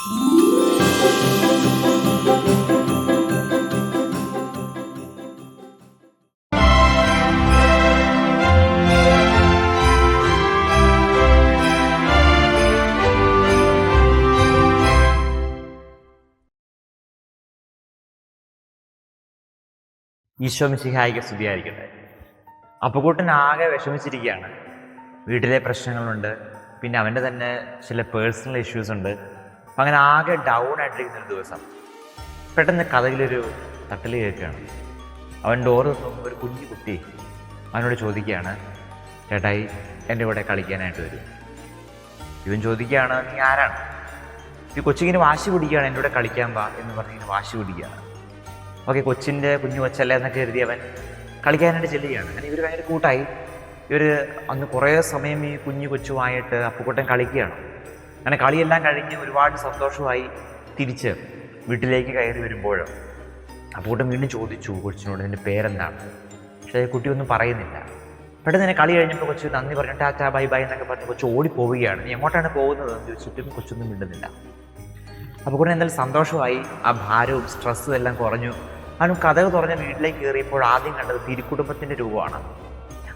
ഈശോ മിശിഹായിക്ക് സ്തുതിയായിരിക്കട്ടെ. അപ്പുകൂട്ടൻ ആകെ വിഷമിച്ചിരിക്കുകയാണ്. വീട്ടിലെ പ്രശ്നങ്ങളുണ്ട്. പിന്നെ അവന്റെ തന്നെ ചില പേഴ്സണൽ ഇഷ്യൂസ് ഉണ്ട്. അങ്ങനെ ആകെ ഡൗൺ ആയിട്ടിരിക്കുന്ന ഒരു ദിവസം. പെട്ടെന്ന് കഥയിലൊരു തട്ടൽ കേൾക്കുകയാണ്. അവൻ ഡോറ് തുറന്നു ഒരു കുഞ്ഞു കുട്ടി അവനോട് ചോദിക്കുകയാണ് ചേട്ടായി എന്റെ കൂടെ കളിക്കാനായിട്ട് വരും. ഇവൻ ചോദിക്കുകയാണ് നീ ആരാണ്? ഈ കൊച്ചിങ്ങനെ വാശി പിടിക്കുകയാണ് എന്റെ കൂടെ കളിക്കാൻ വാ എന്ന് പറഞ്ഞ് ഇങ്ങനെ വാശി പിടിക്കുകയാണ്. ഓക്കെ കൊച്ചിന്റെ കുഞ്ഞു കൊച്ചല്ലേ എന്നൊക്കെ കരുതി അവൻ കളിക്കാനായിട്ട് ചെല്ലുകയാണ്. അങ്ങനെ ഇവർ ഭയങ്കര കൂട്ടായി. ഇവർ അന്ന് കുറേ സമയം ഈ കുഞ്ഞു കൊച്ചുമായിട്ട് അപ്പുക്കുട്ടൻ കളിക്കുകയാണ്. അങ്ങനെ കളിയെല്ലാം കഴിഞ്ഞ് ഒരുപാട് സന്തോഷമായി തിരിച്ച് വീട്ടിലേക്ക് കയറി വരുമ്പോൾ അപ്പൂട്ടൻ വീണ്ടും ചോദിച്ചു കൊച്ചിനോട് നിന്റെ പേരെന്താണ്? പക്ഷേ കുട്ടി ഒന്നും പറയുന്നില്ല. പെട്ടെന്ന് തന്നെ കളി കഴിഞ്ഞപ്പോൾ കൊച്ചു നന്ദി പറഞ്ഞു ടാറ്റാ ബൈ ബൈ എന്നൊക്കെ പറഞ്ഞ് കൊച്ചു ഓടി പോവുകയാണ് നീ എങ്ങോട്ടാണ് പോകുന്നത്? എന്ന് ചോദിച്ചിട്ടും കൊച്ചൊന്നും മിണ്ടുന്നില്ല. അപ്പോൾ കൂടെ എന്തായാലും സന്തോഷമായി ആ ഭാരവും സ്ട്രെസ്സും എല്ലാം കുറഞ്ഞു. അവനും കഥകൾ തുറഞ്ഞ വീട്ടിലേക്ക് കയറിയപ്പോൾ ആദ്യം കണ്ടത് തിരുക്കുടുംബത്തിന്റെ രൂപമാണ്.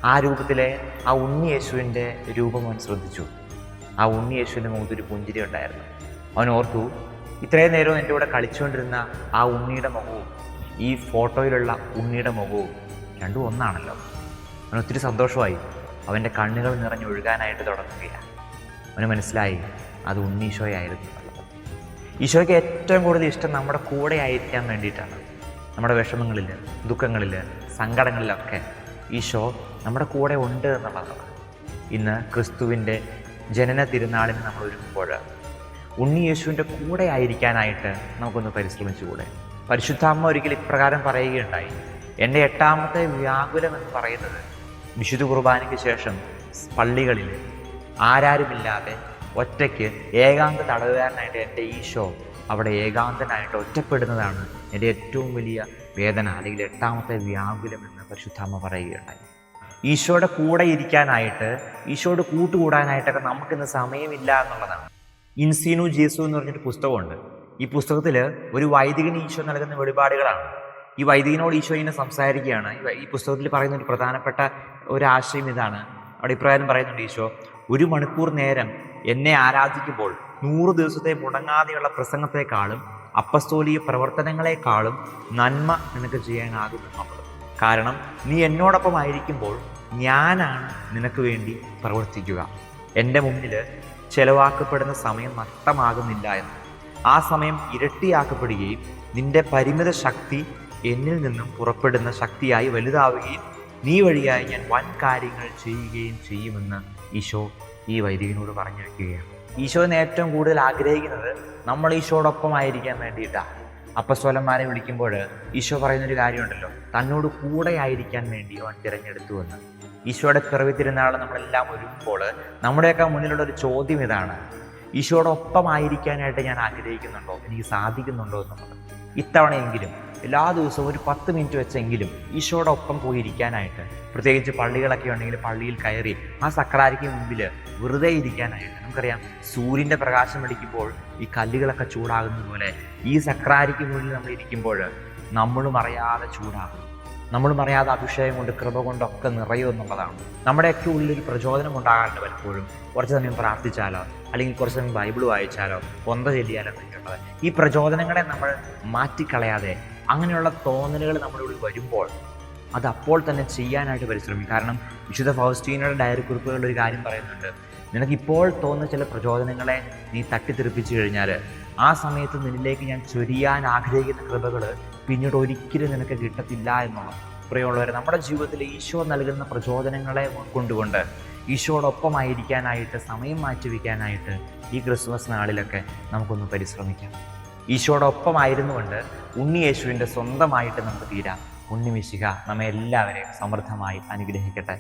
ആ രൂപത്തിലെ ആ ഉണ്ണി യേശുവിന്റെ രൂപം അവൻ ശ്രദ്ധിച്ചു. ആ ഉണ്ണി യേശുവിന്റെ മുഖത്തൊരു പുഞ്ചിരി ഉണ്ടായിരുന്നു. അവൻ ഓർത്തു ഇത്രയും നേരം എന്റെ കൂടെ കളിച്ചുകൊണ്ടിരുന്ന ആ ഉണ്ണിയുടെ മുഖവും ഈ ഫോട്ടോയിലുള്ള ഉണ്ണിയുടെ മുഖവും രണ്ടും ഒന്നാണല്ലോ. അവൻ ഒത്തിരി സന്തോഷമായി. അവന്റെ കണ്ണുകൾ നിറഞ്ഞൊഴുകാനായിട്ട് തുടങ്ങുകയാണ്. അവന് മനസ്സിലായി അത് ഉണ്ണീശോയായിരുന്നു ഈശോയ്ക്ക് ഏറ്റവും കൂടുതൽ ഇഷ്ടം നമ്മുടെ കൂടെ ആയിരിക്കാൻ വേണ്ടിയിട്ടാണ്. നമ്മുടെ വിഷമങ്ങളിൽ ദുഃഖങ്ങളിൽ സങ്കടങ്ങളിലൊക്കെ ഈശോ നമ്മുടെ കൂടെ ഉണ്ട് എന്നുള്ളതാണ്. ഇന്ന് ക്രിസ്തുവിന്റെ ജനന തിരുനാളിന് നമ്മൾ ഒരുങ്ങുമ്പോൾ ഉണ്ണി യേശുവിന്റെ കൂടെ ആയിരിക്കാനായിട്ട് നമുക്കൊന്ന് പരിശ്രമിച്ചുകൂടെ? പരിശുദ്ധാമ്മ ഒരിക്കൽ ഇപ്രകാരം പറയുകയുണ്ടായി. എന്റെ എട്ടാമത്തെ വ്യാകുലം എന്ന് പറയുന്നത് വിശുദ്ധ കുർബാനയ്ക്ക് ശേഷം പള്ളികളിൽ ആരാരുമില്ലാതെ ഒറ്റയ്ക്ക് ഏകാന്ത തടവുകാരനായിട്ട് എന്റെ ഈശോ അവിടെ ഏകാന്തനായിട്ട് ഒറ്റപ്പെടുന്നതാണ് എന്റെ ഏറ്റവും വലിയ വേദന അല്ലെങ്കിൽ എട്ടാമത്തെ വ്യാകുലം എന്ന് പരിശുദ്ധാമ്മ പറയുകയുണ്ടായി. ഈശോയുടെ കൂടെ ഇരിക്കാനായിട്ട് ഈശോയോട് കൂട്ടുകൂടാനായിട്ടൊക്കെ നമുക്കിന്ന് സമയമില്ല എന്നുള്ളതാണ്. ഇൻസീനു ജേസു എന്ന് പറഞ്ഞിട്ട് പുസ്തകമുണ്ട്. ഈ പുസ്തകത്തിൽ ഒരു വൈദികന് ഈശോ നൽകുന്ന വെളിപാടുകളാണ്. ഈ വൈദികനോട് ഈശോ ഇങ്ങനെ സംസാരിക്കുകയാണ്. ഈ പുസ്തകത്തിൽ പറയുന്ന ഒരു പ്രധാനപ്പെട്ട ഒരു ആശയം ഇതാണ്. അവിടെ ഇപ്രകാരം പറയുന്നുണ്ട് ഈശോ ഒരു മണിക്കൂർ നേരം എന്നെ ആരാധിക്കുമ്പോൾ നൂറ് ദിവസത്തെ മുടങ്ങാതെയുള്ള പ്രസംഗത്തെക്കാളും അപ്പസ്തോലിയ പ്രവർത്തനങ്ങളെക്കാളും നന്മ നിനക്ക് ചെയ്യാനാകുന്നു. എന്നുള്ളത് കാരണം നീ എന്നോടൊപ്പം ആയിരിക്കുമ്പോൾ ഞാനാണ് നിനക്ക് വേണ്ടി പ്രവർത്തിക്കുക. എന്റെ മുന്നിൽ ചെലവാക്കപ്പെടുന്ന സമയം നഷ്ടമാകുന്നില്ല എന്ന്. ആ സമയം ഇരട്ടിയാക്കപ്പെടുകയും നിന്റെ പരിമിത ശക്തി എന്നിൽ നിന്നും പുറപ്പെടുന്ന ശക്തിയായി വലുതാവുകയും നീ വഴിയായി ഞാൻ വൻ കാര്യങ്ങൾ ചെയ്യുകയും ചെയ്യുമെന്ന് ഈശോ ഈ വൈദികനോട് പറഞ്ഞു വയ്ക്കുകയാണ് ഈശോനെ ഏറ്റവും കൂടുതൽ ആഗ്രഹിക്കുന്നത് നമ്മൾ ഈശോടൊപ്പം ആയിരിക്കാൻ വേണ്ടിയിട്ടാണ്. അപ്പസ്വലന്മാരെ വിളിക്കുമ്പോൾ ഈശോ പറയുന്നൊരു കാര്യമുണ്ടല്ലോ. തന്നോട് കൂടെ ആയിരിക്കാൻ വേണ്ടി അവൻ തിരഞ്ഞെടുത്തു എന്ന്. ഈശോയുടെ പിറവി തിരുനാൾ നമ്മളെല്ലാം ഒരുമ്പോൾ നമ്മുടെയൊക്കെ മുന്നിലുള്ള ഒരു ചോദ്യം ഇതാണ്. ഈശോടൊപ്പം ആയിരിക്കാനായിട്ട് ഞാൻ ആഗ്രഹിക്കുന്നുണ്ടോ? എനിക്ക് സാധിക്കുന്നുണ്ടോ എന്നുള്ളത്. ഇത്തവണയെങ്കിലും എല്ലാ ദിവസവും ഒരു പത്ത് മിനിറ്റ് വെച്ചെങ്കിലും ഈശോടൊപ്പം പോയിരിക്കാനായിട്ട് പ്രത്യേകിച്ച് പള്ളികളൊക്കെ ഉണ്ടെങ്കിൽ പള്ളിയിൽ കയറി ആ സക്രാരിക്ക് മുമ്പിൽ വെറുതെ ഇരിക്കാനായിട്ട് നമുക്കറിയാം സൂര്യന്റെ പ്രകാശം അടിക്കുമ്പോൾ ഈ കല്ലുകളൊക്കെ ചൂടാകുന്നത് പോലെ ഈ സക്രാരിക്ക് മുന്നിൽ നമ്മൾ ഇരിക്കുമ്പോൾ നമ്മളും അറിയാതെ ചൂടാകും നമ്മളും അറിയാതെ അഭിഷേകം കൊണ്ട് കൃപ കൊണ്ടൊക്കെ നിറയും എന്നുള്ളതാണ്. നമ്മുടെയൊക്കെ ഉള്ളിൽ പ്രചോദനം ഉണ്ടാകാറുണ്ട് പലപ്പോഴും. കുറച്ച് സമയം പ്രാർത്ഥിച്ചാലോ അല്ലെങ്കിൽ കുറച്ച് സമയം ബൈബിൾ വായിച്ചാലോ കൊന്ത ചെല്ലിയാലോ എന്നൊക്കെയുള്ളത് ഈ പ്രചോദനങ്ങളെ നമ്മൾ മാറ്റിക്കളയാതെ അങ്ങനെയുള്ള തോന്നലുകൾ നമ്മുടെ ഉള്ളിൽ വരുമ്പോൾ അത് അപ്പോൾ തന്നെ ചെയ്യാനായിട്ട് പരിശ്രമിക്കും. കാരണം വിശുദ്ധ ഫൗസ്റ്റീനയുടെ ഡയറി കുറിപ്പുകളിൽ ഒരു കാര്യം പറയുന്നുണ്ട്. നിനക്ക് ഇപ്പോൾ തോന്നുന്ന ചില പ്രചോദനങ്ങളെ നീ തട്ടിത്തെറിപ്പിച്ചു കഴിഞ്ഞാൽ ആ സമയത്ത് നിന്നിലേക്ക് ഞാൻ ചൊരിയാൻ ആഗ്രഹിക്കുന്ന കൃപകൾ പിന്നീട് ഒരിക്കലും നിനക്ക് കിട്ടത്തില്ല എന്നുള്ളത് പ്രിയമുള്ളവരെ നമ്മുടെ ജീവിതത്തിൽ ഈശോ നൽകുന്ന പ്രചോദനങ്ങളെ ഉൾക്കൊണ്ടുകൊണ്ട് ഈശോടൊപ്പമായിരിക്കാനായിട്ട് സമയം മാറ്റിവെക്കാനായിട്ട് ഈ ക്രിസ്മസ് നാളിലൊക്കെ നമുക്കൊന്ന് പരിശ്രമിക്കാം. ഈശോടൊപ്പമായിരുന്നുകൊണ്ട് ഉണ്ണി യേശുവിന്റെ സ്വന്തമായിട്ട് നമുക്ക് തീരാം. ഉണ്ണി മിശിക നമ്മെ എല്ലാവരെയും സമൃദ്ധമായി അനുഗ്രഹിക്കട്ടെ.